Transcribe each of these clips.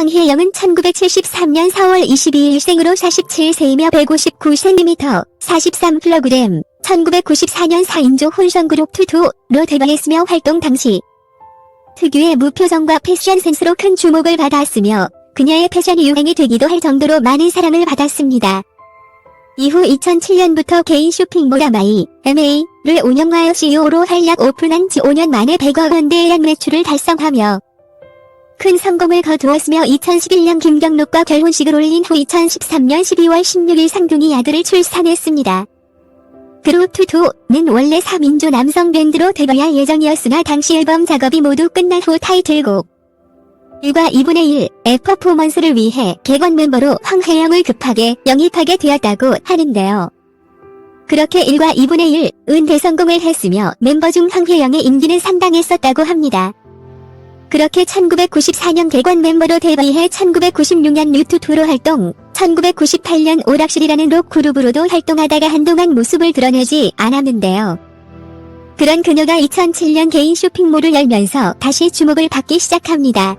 황혜영은 1973년 4월 22일 생으로 47세이며 159cm, 43kg, 1994년 4인조 혼성그룹 투투로 데뷔했으며 활동 당시 특유의 무표정과 패션 센스로 큰 주목을 받았으며 그녀의 패션이 유행이 되기도 할 정도로 많은 사랑을 받았습니다. 이후 2007년부터 개인 쇼핑몰 아마이, MA를 운영하여 CEO로 활약 오픈한 지 5년 만에 100억 원대의 약 매출을 달성하며 큰 성공을 거두었으며 2011년 김경록과 결혼식을 올린 후 2013년 12월 16일 상둥이 아들을 출산했습니다. 그룹 투투는 원래 3인조 남성 밴드로 데뷔할 예정이었으나 당시 앨범 작업이 모두 끝난 후 타이틀곡 1과 2분의 1의 퍼포먼스를 위해 객원 멤버로 황혜영을 급하게 영입하게 되었다고 하는데요. 그렇게 1과 2분의 1은 대성공을 했으며 멤버 중 황혜영의 인기는 상당했었다고 합니다. 그렇게 1994년 객원 멤버로 데뷔해 1996년 뉴투투로 활동, 1998년 오락실이라는 록 그룹으로도 활동하다가 한동안 모습을 드러내지 않았는데요. 그런 그녀가 2007년 개인 쇼핑몰을 열면서 다시 주목을 받기 시작합니다.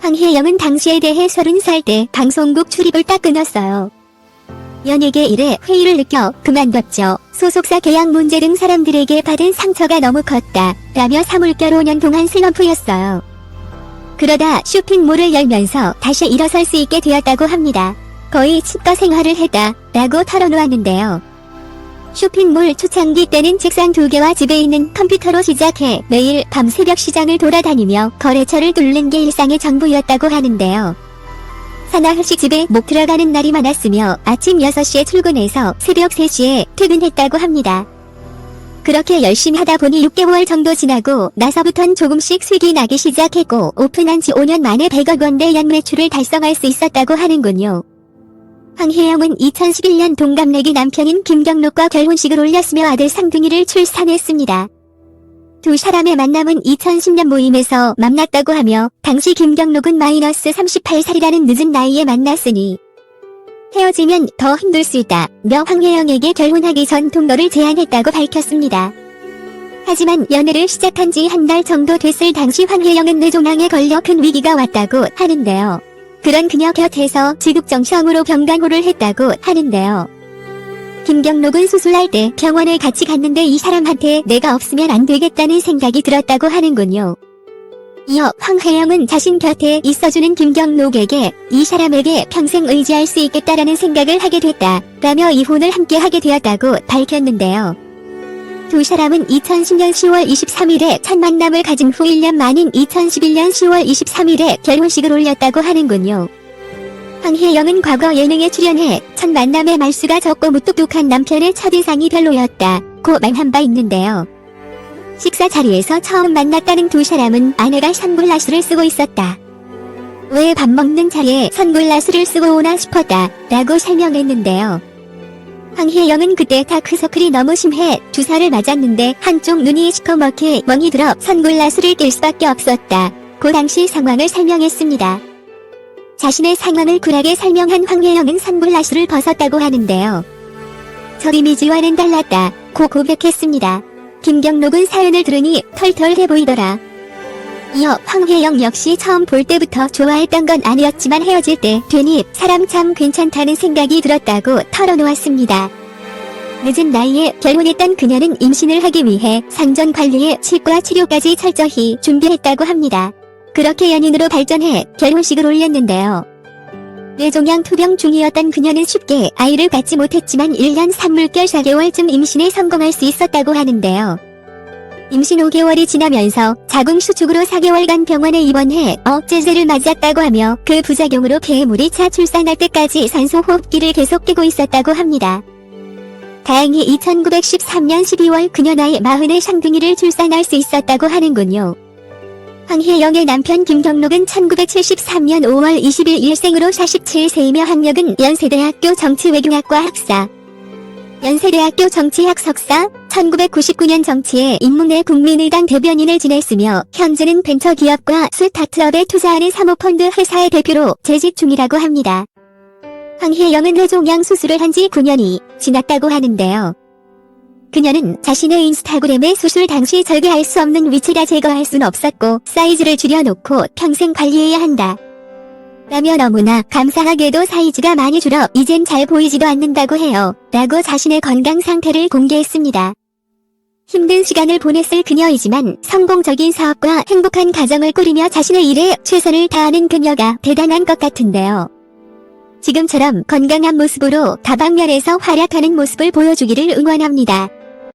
황혜영은 당시에 대해 30살 때 방송국 출입을 딱 끊었어요. 연예계 일에 회의를 느껴 그만뒀죠. 소속사 계약 문제 등 사람들에게 받은 상처가 너무 컸다. 라며 3월결 5년 동안 슬럼프였어요. 그러다 쇼핑몰을 열면서 다시 일어설 수 있게 되었다고 합니다. 거의 치과 생활을 했다. 라고 털어놓았는데요. 쇼핑몰 초창기 때는 책상 두 개와 집에 있는 컴퓨터로 시작해 매일 밤 새벽 시장을 돌아다니며 거래처를 뚫는 게 일상의 전부였다고 하는데요. 사나흘씩 집에 못 들어가는 날이 많았으며 아침 6시에 출근해서 새벽 3시에 퇴근했다고 합니다. 그렇게 열심히 하다 보니 6개월 정도 지나고 나서부턴 조금씩 수익이 나기 시작했고 오픈한 지 5년 만에 100억 원대 연 매출을 달성할 수 있었다고 하는군요. 황혜영은 2011년 동갑내기 남편인 김경록과 결혼식을 올렸으며 아들 상둥이를 출산했습니다. 두 사람의 만남은 2010년 모임에서 만났다고 하며 당시 김경록은 마이너스 38살이라는 늦은 나이에 만났으니 헤어지면 더 힘들 수 있다. 며 황혜영에게 결혼하기 전 동거를 제안했다고 밝혔습니다. 하지만 연애를 시작한 지 한 달 정도 됐을 당시 황혜영은 뇌종양에 걸려 큰 위기가 왔다고 하는데요. 그런 그녀 곁에서 지급정성으로 병간호를 했다고 하는데요. 김경록은 수술할 때 병원에 같이 갔는데 이 사람한테 내가 없으면 안 되겠다는 생각이 들었다고 하는군요. 이어 황혜영은 자신 곁에 있어주는 김경록에게 이 사람에게 평생 의지할 수 있겠다라는 생각을 하게 됐다. 라며 이혼을 함께 하게 되었다고 밝혔는데요. 두 사람은 2010년 10월 23일에 첫 만남을 가진 후 1년 만인 2011년 10월 23일에 결혼식을 올렸다고 하는군요. 황혜영은 과거 예능에 출연해 첫 만남의 말수가 적고 무뚝뚝한 남편의 첫인상이 별로였다. 고 말한 바 있는데요. 식사 자리에서 처음 만났다는 두 사람은 아내가 선글라스를 쓰고 있었다. 왜 밥 먹는 자리에 선글라스를 쓰고 오나 싶었다. 라고 설명했는데요. 황혜영은 그때 다크서클이 너무 심해 주사를 맞았는데 한쪽 눈이 시커멓게 멍이 들어 선글라스를 낄 수밖에 없었다. 그 당시 상황을 설명했습니다. 자신의 상황을 쿨하게 설명한 황혜영은 선글라스를 벗었다고 하는데요. 저 이미지와는 달랐다. 고 고백했습니다. 김경록은 사연을 들으니 털털해 보이더라. 이어 황혜영 역시 처음 볼 때부터 좋아했던 건 아니었지만 헤어질 때 괜히 사람 참 괜찮다는 생각이 들었다고 털어놓았습니다. 늦은 나이에 결혼했던 그녀는 임신을 하기 위해 상전 관리에 치과 치료까지 철저히 준비했다고 합니다. 그렇게 연인으로 발전해 결혼식을 올렸는데요. 뇌종양 투병 중이었던 그녀는 쉽게 아이를 갖지 못했지만 1년 3물결 4개월쯤 임신에 성공할 수 있었다고 하는데요. 임신 5개월이 지나면서 자궁 수축으로 4개월간 병원에 입원해 억제제를 맞았다고 하며 그 부작용으로 폐물이 차 출산할 때까지 산소 호흡기를 계속 끼고 있었다고 합니다. 다행히 2913년 12월 그녀 나이 40의 상둥이를 출산할 수 있었다고 하는군요. 황혜영의 남편 김경록은 1973년 5월 20일 일생으로 47세이며 학력은 연세대학교 정치외교학과 학사, 연세대학교 정치학 석사, 1999년 정치에 인문대 국민의당 대변인을 지냈으며 현재는 벤처기업과 스타트업에 투자하는 사모펀드 회사의 대표로 재직 중이라고 합니다. 황혜영은 뇌종양 수술을 한 지 9년이 지났다고 하는데요. 그녀는 자신의 인스타그램에 수술 당시 절개할 수 없는 위치라 제거할 순 없었고 사이즈를 줄여놓고 평생 관리해야 한다. 라며 너무나 감사하게도 사이즈가 많이 줄어 이젠 잘 보이지도 않는다고 해요. 라고 자신의 건강 상태를 공개했습니다. 힘든 시간을 보냈을 그녀이지만 성공적인 사업과 행복한 가정을 꾸리며 자신의 일에 최선을 다하는 그녀가 대단한 것 같은데요. 지금처럼 건강한 모습으로 다방면에서 활약하는 모습을 보여주기를 응원합니다.